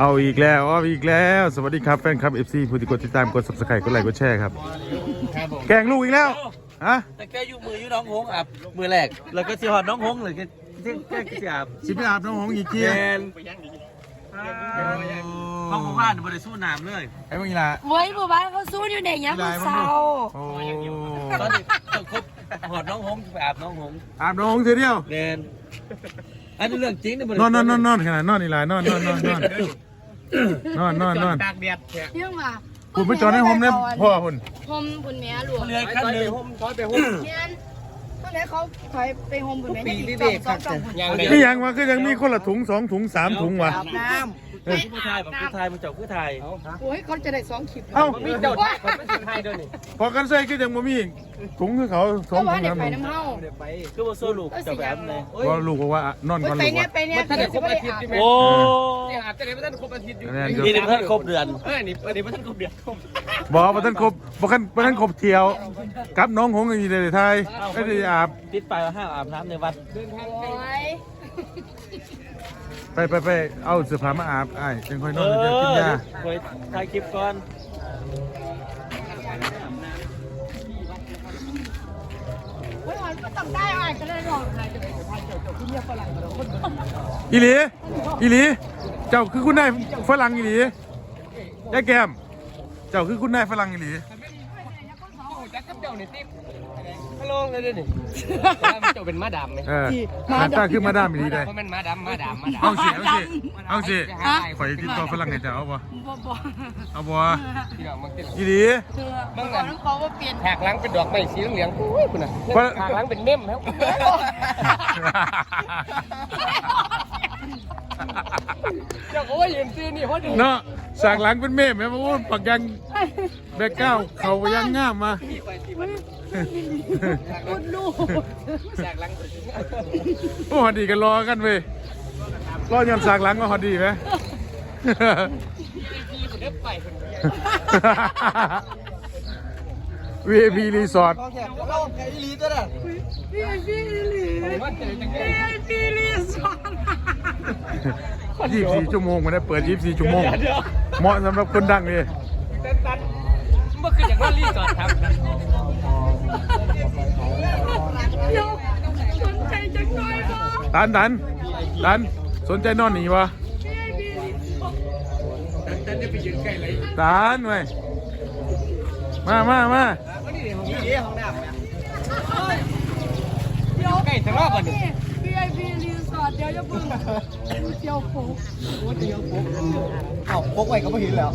เอาอีกแล้วเอาอีกแล้ว สวัสดีครับแฟนคลับ FC ผู้ที่กดติดตามกด subscribe กดไลค์กดแชร์ครับ ครับผมแกล้งลูกอีกแล้วฮะแต่แกอยู่มืออยู่น้องหงอาบมือแรกแล้วก็สิหอดน้องหงเลยแกแกแกสิอาบสิไปอาบน้องหงอีกทีแกนห้องบ้านบ่ได้สู้น้ำเลยไอ้พวกนี้ล่ะเว้ยหมู่บ้านเขาสู้อยู่ในยังมือเศร้าโอ้ตอนนี้ต้องครบหอดน้องหงไปอาบน้องหงอาบน้องหงเสียเดียวแกนอันนี้เรื่องจริงนะบ่ได้นอนนอนนอนนอนขนาดนอนนี่ล่ะนอนนอนนอนนอน นอนนอนนอนตากแดดแท้เรื่องว่าคุณไปจอดให้ผมเนี่ยพ่อคุณโฮมบุญแม่หลวงเรือคันหนึงเงี้ยตอนนี้เขาถอยไปโฮมบุญแม่ปียังนี่อีกเด็กสองสองคนยังนี่ยังวะคือยังมีคนละถุงสองถุงสามถุงวะน้ำ ผู้ชายบอกผู้ชายมันเจ้าผู้ชายโอ้ยเขาจะได้สองคลิปเอ้ามีเจ้าชายคนไม่ใช่ไทยด้วยนี่พอกันใส่ก็ยังบ่มีถุงคือเขาสเพองราะถุว่างเด็กน้ำไปหนึ่งน้ำเฮาคือว่าโซ่ลูกเจ้าแบบไหนเพราะลูกบอกว่านอนก่อนไปลูกเนี่ว่ะยไปเนี่ยมันถ้าเดี๋ยวครบอาทิตย์ใช่ไหมโอ้เนี่ยอาจจะได้ไม่ทันครบอาทิตย์อยู่อันนั้นนี่นี่เพิ่งครบเดือนเออนี่เออนี่ไม่ทันครบเดือนครบบอกว่าท่านครบบอกท่านบ่ท่านครบเที่ยวกับน้องหงส์อยู่ในไทยไม่ได้อาบติดไปว่าห้ามอาบน้ำในวัดโอ้ยไปไปไปเอาเสื้อผ้ามาอาบไอ้ายจังค่อยนเออนอเดี๋ยวกินยาคอยถ่ายคลิปก่อนโอ้ยมันก็ต้องได้อะก็ได้หรอกใครจะไปถ่ายเจ้าเจ้าที่เมียฝรั่งเราคนอีหลีอีหลี เจ้าคือคุณนายฝรั่งอีหลียายแก้มเจ้าคือคุณนายฝรั่งอีหลีจักกับเจ้านี่ติ๊บ ฮัลโหลเลยเด้อนี่เจ้าเป็นมาดามไหมเออหน้าตาคือมาดามอีหลีได้เพราะมันมาดามมาดามมาดามเอาสิเอาสิเอาสิข่อยติดต่อฝรั่งให้เจ้าเอาบ่บ่บ่เอาบ่พี่น้องมันกินอีหลีคือมันก่อนต้องเขาว่าเปลี่ยนแหกหลังเป็นดอกไม้สีเหลืองๆอุ้ยคุณน่ะว่าแหกหลังเป็นเม่มแล้วเจ้าก็ว่ายืนซื้อนี่เพราะดีเนาะสากหลังเป็นเมฆแม่มาพูดปักยังแบกก้าวเขาไปยังง่ามมา อุดลูกแหกหลังโอ้ฮอดดีกันรอกันเว้ยรอย้อนสากหลังก็ฮอดดีไหมเด็บไปคน VIP รีสอร์ทเราไก่ลีตัวน่ะพี่พี่ลีว่าเจอจังไงพี่ลีสอน24ชั่วโมงมันได้เปิด24ชั่วโมง เหมาะสำหรับคนดังเลยตันตันเมื่อคืนอย่างว่ารีสอร์ทครับ เดี๋ยวสนใจจังหน่อยบ่ตันตันตันสนใจนอนหนีวะตันจะไปยืนใกล้เลยตันไว้ยมามามานี่เดี๋ยวห้องน้ำเนี่ยเดี๋ยวใกล้ทะเลาะกันนี่ VIP รี สอร์ทเดี๋ยวจะเพิ่งเดี๋ยวผมเอ้าพกไว้ก็ไม่เห็นแล้ว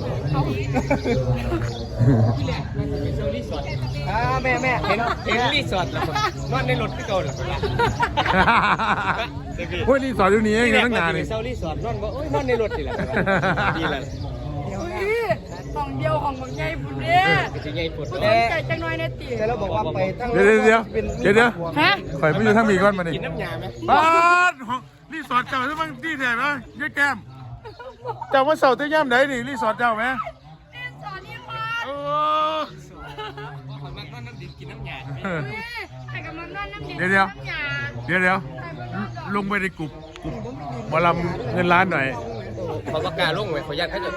อ่าแม่แม่เห็นเห็นรีสอร์ทแล้วนอนในรถที่เก่าหรอพวกรีสอร์ทอยู่นี่เองตั้งนานเลยเซารีสอร์ทนอนก็โอ้ยนอนในรถนี่แหละดีเลยอุ้ยข องเดียวของบางใหญ่ปุ่นเด้ก็จะใหญ่ปวดสนแล้ใจจังน่อยนะติแล้วบอกว่าไปทั้งเดี๋ยวเดี๋ยวเดี๋ยวเดี๋ยวฮะข่อยไม่อยู่ทั้งมีก้อนมาดิกินน้ำยาไหมบ้านของรีสอร์ทเจ้าที่มันที่แท้ไหมยายแก้มเจ้าว่าเสาร์ที่ย่ำไหนนี่รีสอร์ทเจ้าไหมรีสอร์ทนี่มาโอ้คนมากนอนน้ำดิบกินน้ำยาอุ้ยแต่กำลังนอนน้ำเดี๋ยวเดี๋ยวเดี๋ยวเดี๋ยวลงไปในกลุ่มกลุ่มหมอลำเงินล้านหน่อยเขาประกาศลงไว้ขอยัดเขาจะ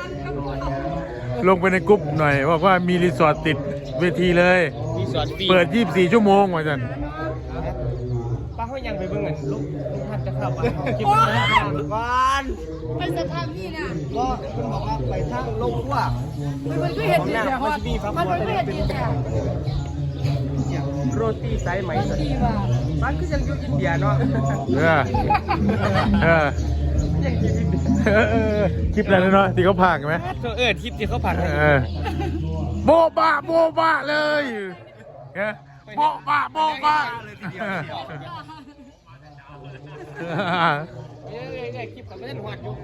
ลงไปในกลุ่มหน่อยบอกว่ามีรีสอร์ทติดเวทีเลยรีสอร์ทฟรีเปิด 24 ชั่วโมงว่าจันป้าเขายังไปเบิ่งเงินลูกลูกท่านจะเข้าไปกินโอ้ยก่อนเป็นสถานที่น่ะก็คุณบอกว่าไปทางลงขั้วมันเป็นก็เห็นดีแต่ฮอดมันเป็นก็เห็นดีแต่โรตีไซส์ไหมก็ดีว่ะบ้านคือยังอยู่อินเดียเนาะเออเออเออเออคลิปอะไรเนาะที่เขาพากไหมเออทิปที่เขาผ่านเออโบบะโบบะเลยเออโบบะโบ๊ะบะเออคลิปกับไม่ได้หวดอยู่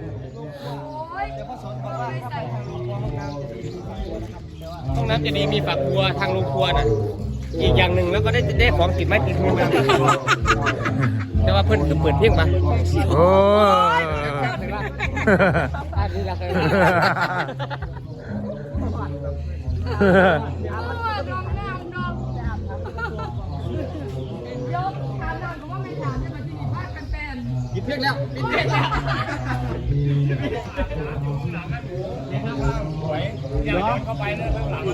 เดี๋ยวเขาสอนบอกว่าใส่ห้องน้ำจะดีมีฝักบัวทางลงครัวนะอีกอย่างหนึ่งแล้วก็ได้ได้ของติดไม้ติดมือมาแต่ว่าเพิ่นคือเปิดเพียงปะโอ้ย อันนี้ละเคยเอาอะน้องน้ำน้องยกถามหน่อยก็ว่าไม่ถามจะมาที่นี่พากันเป็นกินเพียงแล้วปิดเพียงแล้ว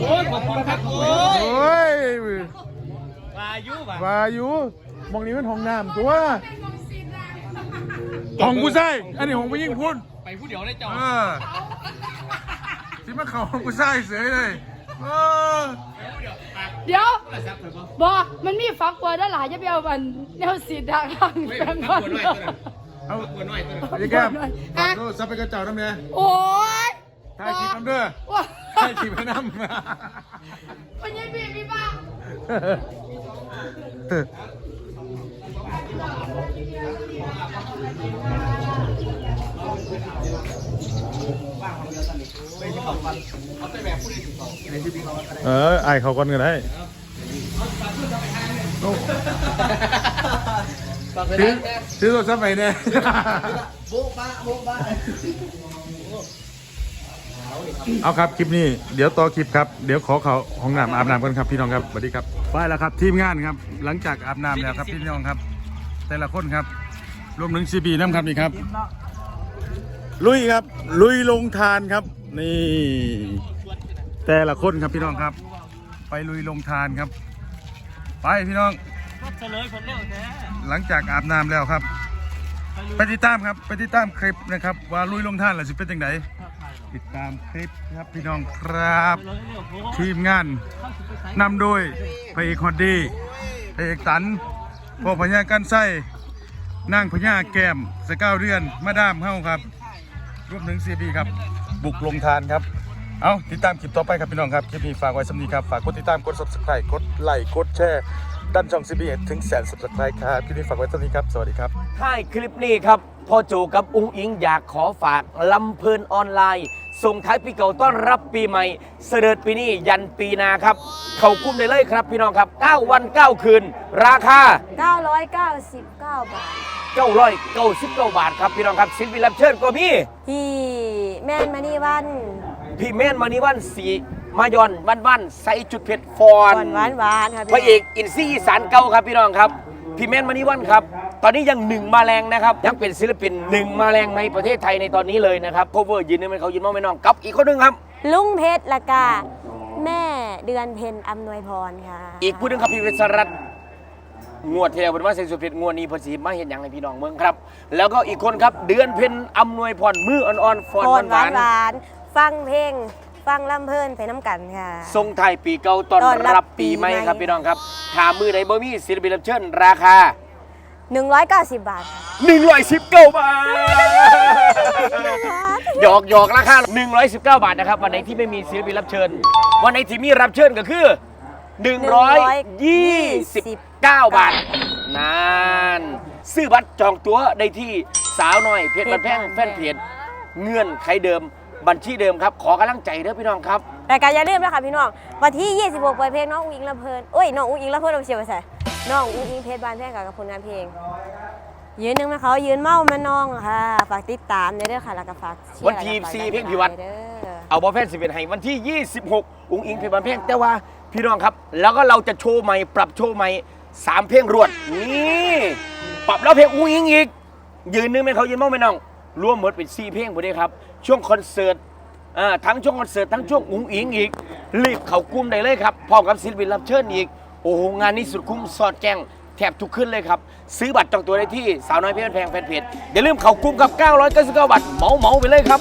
โอ้ยขอบคุณครับโอ้โอ้ยวายุว่ะวาอยุมองนี้มันห้องน้ำตัวห้องกูใช่อันนี้ห้องผู้หญิงพูดไป ผู้เดียวได้เจ้าเออที่มาเข้าห้องกูใช่เสยเลยเออเดี๋ยวบอมันมีฟักบัวด้านหลังจะไปเอามันแนวสีดางข้างเฮ้ยแบฟังกก่อนบัวน้อยตัวนั้นเอาฟักบัวน้อยตัวนั้นไอ้แก้มฝากโทรศัพท์ไปกระเจ้าน้ำเนี่ยโอ้ยถ่ายคลิปน้ำเด้อว้าถ่ายคลิปให้น้ำมันยังมีพี่บ้าเออไอายเขาก่อนก็ได้ซื้อซื้อโทรศัพท์ไปเนี่ยโบ๊ะบ้าโบ๊ะบ้าเอาครับคลิปนี้เดี๋ยวต่อคลิปครับเดี๋ยวขอเขาห้องน้ำอาบน้ำกันครับพี่น้องครับสวัสดีครับไปแล้วครับทีมงานครับ หลังจากอาบน้ำแล้วครับพี่น้องครับ แต่ละคนครับรวมถึงซีบีน้ำครับนี่ครับ ลุยครับ ลุยลงทานครับ นี่ แต่ละคนครับพี่น้องครับ ไปลุยลงทานครับ ไปพี่น้อง เฉลยผลเร็วแท้หลังจากอาบน้ำแล้วครับ ไปติดตามครับไปติดตามคลิปนะครับ ว่าลุยลงท่านหรือสิเป็นยังไงติดตามคลิปครับพี่น้องครับ ทีมงานนำโดยพระเอกฮอดดี้พระเอกตันพ่อพญากันไส้นางพญาแก้มสเก้าเดือนมาดามเฮ้าครับ รวมถึงซีบีครับ บุกลงทานครับ เอาติดตามคลิปต่อไปครับพี่น้องครับ คลิปนี้ฝากไว้สำนีครับ ฝากกดติดตาม กด subscribe กดไลค์ กดแชร์ ดันช่องซีบีถึงแสน subscribe ครับคลิปนี้ฝากไว้สำนีครับ สวัสดีครับท้ายคลิปนี้ครับพ่อโจกับอุ้งอิงอยากขอฝากลำเพลินออนไลน์ ส่งท้ายปีเก่าต้อนรับปีใหม่ เสด็จปีนี้ยันปีหนาครับ เขาคุ้มได้เลยครับพี่น้องครับ 9 วัน 9 คืน ราคา 999 บาท 999บาทครับพี่น้องครับสินวิรับเชิญก็มีที่แม่นมานี่วัน พี่เมนมานิวันสี มายอนวันวันๆใส่จุดเผ็ดฟอนหวานหวานหวานๆค่ะพระเอกอินซี่อีสานเก่าครับพี่น้องครับพี่แมนมานิวันครับ ตอนนี้ยังหนึ่งมาแรงนะครับยังเป็นศิลปินหนึ่งมาแรงในประเทศไทยในตอนนี้เลยนะครับโคเวอร์ยืนนึงเป็นเขายืนมองไม่น้องกับอีกคนหนึงครับ ลุงเพชรละกาแม่เดือนเพ็ญอำนวยพรค่ะอีกผู้หนึงครับพี่วิศรัตน์งวดที่แล้วเป็นว่าเซนสุดเพชรงวดนี้เพอสีมาเห็นอย่างในพี่น้องเมืองครับ แล้วก็อีกคนครับเดือนเพ็ญอำนวยพรมืออ่อนๆฟอนพรหวาวหานนหวานๆฟังเพลง ฟังลำเพลินไปน้ำกันค่ะๆทรงไทายปีเก่าต้อนต้อนรัรับบปีปีใหม่ใหม่ ครับพี่น้องครับถามมือไหนบ่มีศิลปินรับเชิญราคา 190 บาทค่ะ119 บาท หยอกหยอกราคา 119 บาทนะครับ วันไหนที่ไม่มีศิลปินรับเชิญ วันไหนที่มีรับเชิญก็คือ 129 บาทนานซื้อบัตรจองตั๋วได้ที่สาวน้อยเพจบันแพงแฟนเพจเงื่อนไขเดิม บัญชีเดิมครับ ขอกำลังใจเด้อพี่น้องครับ รายการอย่าลืมนะคะพี่น้อง วันที่ 26เปิดเพลงน้องอุ้งอิงลำเพลินโอ้ยน้องอุ้งอิงลำเพลินเอาเชียวไปใส่น้องอุ้งอิงเพชรบานแพงกับผลงานเพลง ยืนหนึ่งมาเขายืนเมามาน้องค่ะ ฝากติดตามในเด้อค่ะแล้วก็ฝากเชียร์วันที่แล้วก็ฝากสี่เพลงพิวัตรเด้อ เอาบอลแฟนสิบเอ็ดให้วันที่ 26 อุ้งอิงเพลงบันเพลงแต่ว่าพี่น้องครับ แล้วก็เราจะโชว์ใหม่ ปรับโชว์ใหม่สามเพลงรวด นี่ปรับแล้วเพลงอุ้งอิงอีก ยืนนึงเป็นเขายืนมองไม่น้องรวมหมดเป็นสี่เพลงหมดเลยครับ ช่วงคอนเสิร์ตอ่าทั้งช่วงคอนเสิร์ตทั้งช่วงอุ๋งอิงอีก รีบเขากลุ้มได้เลยครับพร้อมกับศิลปินรับเชิญอีก โอ้โหงานนี้สุดคุ้มสอดแจ้งแทบทุกขึ้นเลยครับ ซื้อบัตรจองตัวได้ที่สาวน้อยเพชรแพงแฟนเพจอย่าลืมเขากลุ้มกับ 999บาทเหมาเหมาไปเลยครับ